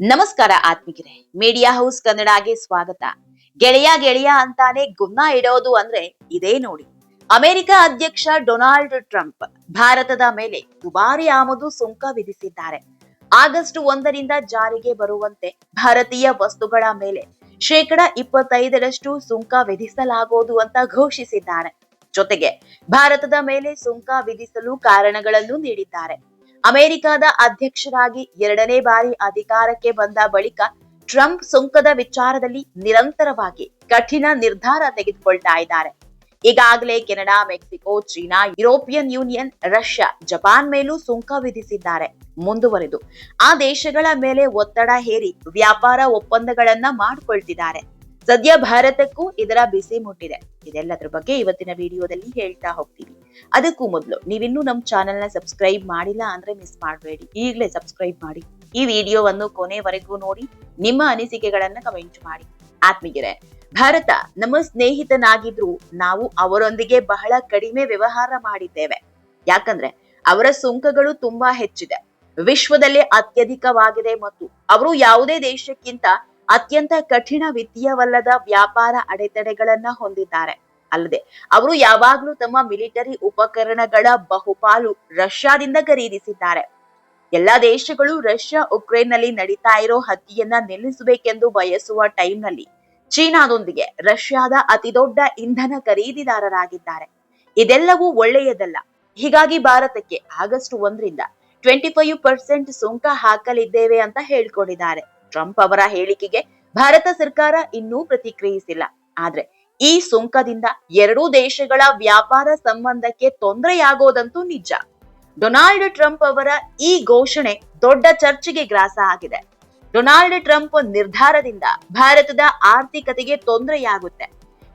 ನಮಸ್ಕಾರ ಆತ್ಮಿಕರೇ. Media house ಕನ್ನಡಗೆ ಸ್ವಾಗತ. ಗೆಳೆಯ ಗೆಳೆಯ ಅಂತಾನೆ ಗುಮ್ಮ ಇಡೋದು ಅಂದ್ರೆ ಇದೇ ನೋಡಿ. ಅಮೆರಿಕ ಅಧ್ಯಕ್ಷ ಡೊನಾಲ್ಡ್ ಟ್ರಂಪ್ ಭಾರತದ ಮೇಲೆ ದುಬಾರಿ ಆಮದು ಸುಂಕ ವಿಧಿಸಿದ್ದಾರೆ. ಆಗಸ್ಟ್ ಒಂದರಿಂದ ಜಾರಿಗೆ ಬರುವಂತೆ ಭಾರತೀಯ ವಸ್ತುಗಳ ಮೇಲೆ ಶೇಕಡ ಇಪ್ಪತ್ತೈದರಷ್ಟು ಸುಂಕ ವಿಧಿಸಲಾಗುವುದು ಅಂತ ಘೋಷಿಸಿದ್ದಾರೆ. ಜೊತೆಗೆ ಭಾರತದ ಮೇಲೆ ಸುಂಕ ವಿಧಿಸಲು ಕಾರಣಗಳನ್ನು ನೀಡಿದ್ದಾರೆ. ಅಮೆರಿಕದ ಅಧ್ಯಕ್ಷರಾಗಿ ಎರಡನೇ ಬಾರಿ ಅಧಿಕಾರಕ್ಕೆ ಬಂದ ಬಳಿಕ ಟ್ರಂಪ್ ಸುಂಕದ ವಿಚಾರದಲ್ಲಿ ನಿರಂತರವಾಗಿ ಕಠಿಣ ನಿರ್ಧಾರ ತೆಗೆದುಕೊಳ್ತಾ ಇದ್ದಾರೆ. ಈಗಾಗಲೇ Canada, Mexico, China, European Union, Russia, Japan ಮೇಲೂ ಸುಂಕ ವಿಧಿಸಿದ್ದಾರೆ. ಮುಂದುವರೆದು, ಆ ದೇಶಗಳ ಮೇಲೆ ಒತ್ತಡ ಹೇರಿ ವ್ಯಾಪಾರ ಒಪ್ಪಂದಗಳನ್ನ ಮಾಡಿಕೊಳ್ತಿದ್ದಾರೆ. ಸದ್ಯ ಭಾರತಕ್ಕೂ ಇದರ ಬಿಸಿ ಮುಟ್ಟಿದೆ. ಇದೆಲ್ಲದರ ಬಗ್ಗೆ ಇವತ್ತಿನ ವಿಡಿಯೋದಲ್ಲಿ ಹೇಳ್ತಾ ಹೋಗ್ತೀವಿ. ಅದಕ್ಕೂ ಮೊದಲು ನೀವಿನ್ನೂ ನಮ್ಮ ಚಾನೆಲ್ನ ಸಬ್ಸ್ಕ್ರೈಬ್ ಮಾಡಿಲ್ಲ ಅಂದ್ರೆ ಮಿಸ್ ಮಾಡಬೇಡಿ. ಈಗಲೇ ಸಬ್ಸ್ಕ್ರೈಬ್ ಮಾಡಿ. ಈ ವಿಡಿಯೋವನ್ನು ಕೊನೆವರೆಗೂ ನೋಡಿ, ನಿಮ್ಮ ಅನಿಸಿಕೆಗಳನ್ನ ಕಮೆಂಟ್ ಮಾಡಿ. ಆತ್ಮೀಗೆರೆ ಭಾರತ ನಮ್ಮ ಸ್ನೇಹಿತನಾಗಿದ್ರು ನಾವು ಅವರೊಂದಿಗೆ ಬಹಳ ಕಡಿಮೆ ವ್ಯವಹಾರ ಮಾಡಿದ್ದೇವೆ. ಯಾಕಂದ್ರೆ ಅವರ ಸುಂಕಗಳು ತುಂಬಾ ಹೆಚ್ಚಿದೆ. ವಿಶ್ವದಲ್ಲೇ ಅತ್ಯಧಿಕವಾಗಿದೆ ಮತ್ತು ಅವರು ಯಾವುದೇ ದೇಶಕ್ಕಿಂತ ಅತ್ಯಂತ ಕಠಿಣ ವಿತ್ತೀಯವಲ್ಲದ ವ್ಯಾಪಾರ ಅಡೆತಡೆಗಳನ್ನ ಹೊಂದಿದ್ದಾರೆ. ಅಲ್ಲದೆ ಅವರು ಯಾವಾಗ್ಲೂ ತಮ್ಮ ಮಿಲಿಟರಿ ಉಪಕರಣಗಳ ಬಹುಪಾಲು ರಷ್ಯಾದಿಂದ ಖರೀದಿಸಿದ್ದಾರೆ. ಎಲ್ಲಾ ದೇಶಗಳು ರಷ್ಯಾ ಉಕ್ರೇನ್ನಲ್ಲಿ ನಡೀತಾ ಇರೋ ಹತ್ಯೆಯನ್ನ ನಿಲ್ಲಿಸಬೇಕೆಂದು ಬಯಸುವ ಟೈಮ್ನಲ್ಲಿ ಚೀನಾದೊಂದಿಗೆ ರಷ್ಯಾದ ಅತಿದೊಡ್ಡ ಇಂಧನ ಖರೀದಿದಾರರಾಗಿದ್ದಾರೆ. ಇದೆಲ್ಲವೂ ಒಳ್ಳೆಯದಲ್ಲ. ಹೀಗಾಗಿ ಭಾರತಕ್ಕೆ ಆಗಸ್ಟ್ ಒಂದರಿಂದ ಟ್ವೆಂಟಿ ಫೈವ್ ಪರ್ಸೆಂಟ್ ಸುಂಕ ಹಾಕಲಿದ್ದೇವೆ ಅಂತ ಹೇಳ್ಕೊಂಡಿದ್ದಾರೆ. ಟ್ರಂಪ್ ಅವರ ಹೇಳಿಕೆಗೆ ಭಾರತ ಸರ್ಕಾರ ಇನ್ನೂ ಪ್ರತಿಕ್ರಿಯಿಸಿಲ್ಲ. ಆದ್ರೆ ಈ ಸುಂಕದಿಂದ ಎರಡೂ ದೇಶಗಳ ವ್ಯಾಪಾರ ಸಂಬಂಧಕ್ಕೆ ತೊಂದರೆಯಾಗೋದಂತೂ ನಿಜ. ಡೊನಾಲ್ಡ್ ಟ್ರಂಪ್ ಅವರ ಈ ಘೋಷಣೆ ದೊಡ್ಡ ಚರ್ಚೆಗೆ ಗ್ರಾಸ ಆಗಿದೆ. ಡೊನಾಲ್ಡ್ ಟ್ರಂಪ್ ನಿರ್ಧಾರದಿಂದ ಭಾರತದ ಆರ್ಥಿಕತೆಗೆ ತೊಂದರೆಯಾಗುತ್ತೆ.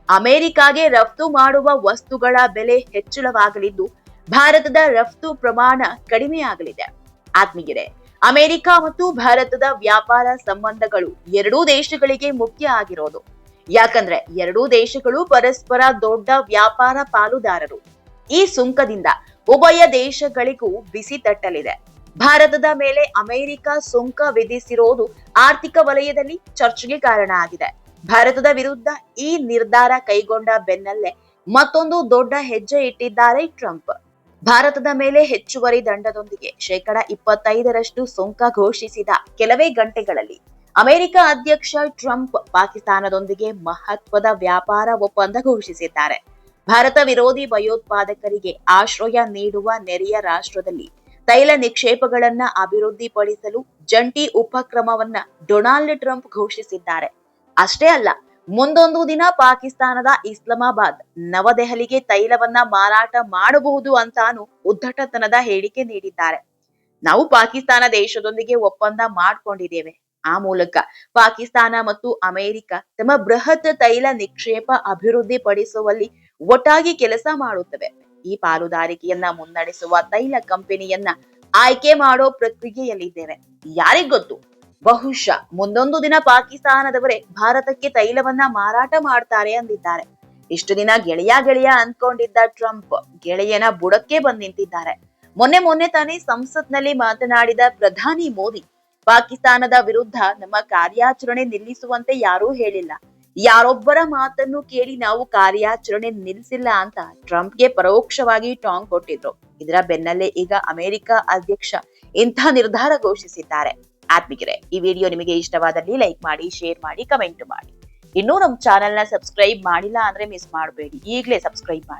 ಅಮೆರಿಕಾಗೆ ರಫ್ತು ಮಾಡುವ ವಸ್ತುಗಳ ಬೆಲೆ ಹೆಚ್ಚಳವಾಗಲಿದ್ದು, ಭಾರತದ ರಫ್ತು ಪ್ರಮಾಣ ಕಡಿಮೆಯಾಗಲಿದೆ. ಆತ್ಮೀಯರೇ, ಅಮೆರಿಕ ಮತ್ತು ಭಾರತದ ವ್ಯಾಪಾರ ಸಂಬಂಧಗಳು ಎರಡೂ ದೇಶಗಳಿಗೆ ಮುಖ್ಯ ಆಗಿರೋದು. ಯಾಕಂದ್ರೆ ಎರಡೂ ದೇಶಗಳು ಪರಸ್ಪರ ದೊಡ್ಡ ವ್ಯಾಪಾರ ಪಾಲುದಾರರು. ಈ ಸುಂಕದಿಂದ ಉಭಯ ದೇಶಗಳಿಗೂ ಬಿಸಿ ತಟ್ಟಲಿದೆ. ಭಾರತದ ಮೇಲೆ ಅಮೆರಿಕ ಸುಂಕ ವಿಧಿಸಿರೋದು ಆರ್ಥಿಕ ವಲಯದಲ್ಲಿ ಚರ್ಚೆಗೆ ಕಾರಣ ಆಗಿದೆ. ಭಾರತದ ವಿರುದ್ಧ ಈ ನಿರ್ಧಾರ ಕೈಗೊಂಡ ಬೆನ್ನಲ್ಲೇ ಮತ್ತೊಂದು ದೊಡ್ಡ ಹೆಜ್ಜೆ ಇಟ್ಟಿದ್ದಾರೆ ಟ್ರಂಪ್. ಭಾರತದ ಮೇಲೆ ಹೆಚ್ಚುವರಿ ದಂಡದೊಂದಿಗೆ ಶೇಕಡ ಇಪ್ಪತ್ತೈದರಷ್ಟು ಸುಂಕ ಘೋಷಿಸಿದ ಕೆಲವೇ ಗಂಟೆಗಳಲ್ಲಿ ಅಮೆರಿಕ ಅಧ್ಯಕ್ಷ ಟ್ರಂಪ್ ಪಾಕಿಸ್ತಾನದೊಂದಿಗೆ ಮಹತ್ವದ ವ್ಯಾಪಾರ ಒಪ್ಪಂದ ಘೋಷಿಸಿದ್ದಾರೆ. ಭಾರತ ವಿರೋಧಿ ಭಯೋತ್ಪಾದಕರಿಗೆ ಆಶ್ರಯ ನೀಡುವ ನೆರೆಯ ರಾಷ್ಟ್ರದಲ್ಲಿ ತೈಲ ನಿಕ್ಷೇಪಗಳನ್ನ ಅಭಿವೃದ್ಧಿಪಡಿಸಲು ಜಂಟಿ ಉಪಕ್ರಮವನ್ನ ಡೊನಾಲ್ಡ್ ಟ್ರಂಪ್ ಘೋಷಿಸಿದ್ದಾರೆ. ಅಷ್ಟೇ ಅಲ್ಲ, ಮುಂದೊಂದು ದಿನ ಪಾಕಿಸ್ತಾನದ ಇಸ್ಲಾಮಾಬಾದ್ ನವದೆಹಲಿಗೆ ತೈಲವನ್ನ ಮಾರಾಟ ಮಾಡಬಹುದು ಅಂತಾನು ಉದ್ದಟತನದ ಹೇಳಿಕೆ ನೀಡಿದ್ದಾರೆ. ನಾವು ಪಾಕಿಸ್ತಾನ ದೇಶದೊಂದಿಗೆ ಒಪ್ಪಂದ ಮಾಡ್ಕೊಂಡಿದ್ದೇವೆ. ಆ ಮೂಲಕ ಪಾಕಿಸ್ತಾನ ಮತ್ತು ಅಮೆರಿಕ ತಮ್ಮ ಬೃಹತ್ ತೈಲ ನಿಕ್ಷೇಪ ಅಭಿವೃದ್ಧಿ ಪಡಿಸುವಲ್ಲಿ ಒಟ್ಟಾಗಿ ಕೆಲಸ ಮಾಡುತ್ತವೆ. ಈ ಪಾಲುದಾರಿಕೆಯನ್ನ ಮುನ್ನಡೆಸುವ ತೈಲ ಕಂಪನಿಯನ್ನ ಆಯ್ಕೆ ಮಾಡೋ ಪ್ರಕ್ರಿಯೆಯಲ್ಲಿದ್ದೇವೆ. ಯಾರಿಗೊತ್ತು ಬಹುಶಃ ಮುಂದೊಂದು ದಿನ ಪಾಕಿಸ್ತಾನದವರೇ ಭಾರತಕ್ಕೆ ತೈಲವನ್ನ ಮಾರಾಟ ಮಾಡ್ತಾರೆ ಅಂದಿದ್ದಾರೆ. ಇಷ್ಟು ದಿನ ಗೆಳೆಯ ಗೆಳೆಯ ಅಂದ್ಕೊಂಡಿದ್ದ ಟ್ರಂಪ್ ಗೆಳೆಯನ ಬುಡಕ್ಕೆ ಬಂದ್ ನಿಂತಿದ್ದಾರೆ. ಮೊನ್ನೆ ಮೊನ್ನೆ ತಾನೇ ಸಂಸತ್ನಲ್ಲಿ ಮಾತನಾಡಿದ ಪ್ರಧಾನಿ ಮೋದಿ ಪಾಕಿಸ್ತಾನದ ವಿರುದ್ಧ ನಮ್ಮ ಕಾರ್ಯಾಚರಣೆ ನಿಲ್ಲಿಸುವಂತೆ ಯಾರೂ ಹೇಳಿಲ್ಲ. ಯಾರೊಬ್ಬರ ಮಾತನ್ನು ಕೇಳಿ ನಾವು ಕಾರ್ಯಾಚರಣೆ ನಿಲ್ಲಿಸಿಲ್ಲ ಅಂತ ಟ್ರಂಪ್ಗೆ ಪರೋಕ್ಷವಾಗಿ ಟಾಂಗ್ ಕೊಟ್ಟಿದ್ರು. ಇದರ ಬೆನ್ನಲ್ಲೇ ಈಗ ಅಮೆರಿಕ ಅಧ್ಯಕ್ಷ ಇಂಥ ನಿರ್ಧಾರ ಘೋಷಿಸಿದ್ದಾರೆ. ಆತ್ಮಿಕರೆ, ಈ ವಿಡಿಯೋ ನಿಮಗೆ ಇಷ್ಟವಾದಲ್ಲಿ ಲೈಕ್ ಮಾಡಿ, ಶೇರ್ ಮಾಡಿ, ಕಮೆಂಟ್ ಮಾಡಿ. ಇನ್ನೂ ನಮ್ಮ ಚಾನೆಲ್ನ ಸಬ್ಸ್ಕ್ರೈಬ್ ಮಾಡಿಲ್ಲ ಅಂದ್ರೆ ಮಿಸ್ ಮಾಡಬೇಡಿ. ಈಗಲೇ ಸಬ್ಸ್ಕ್ರೈಬ್ ಮಾಡಿ.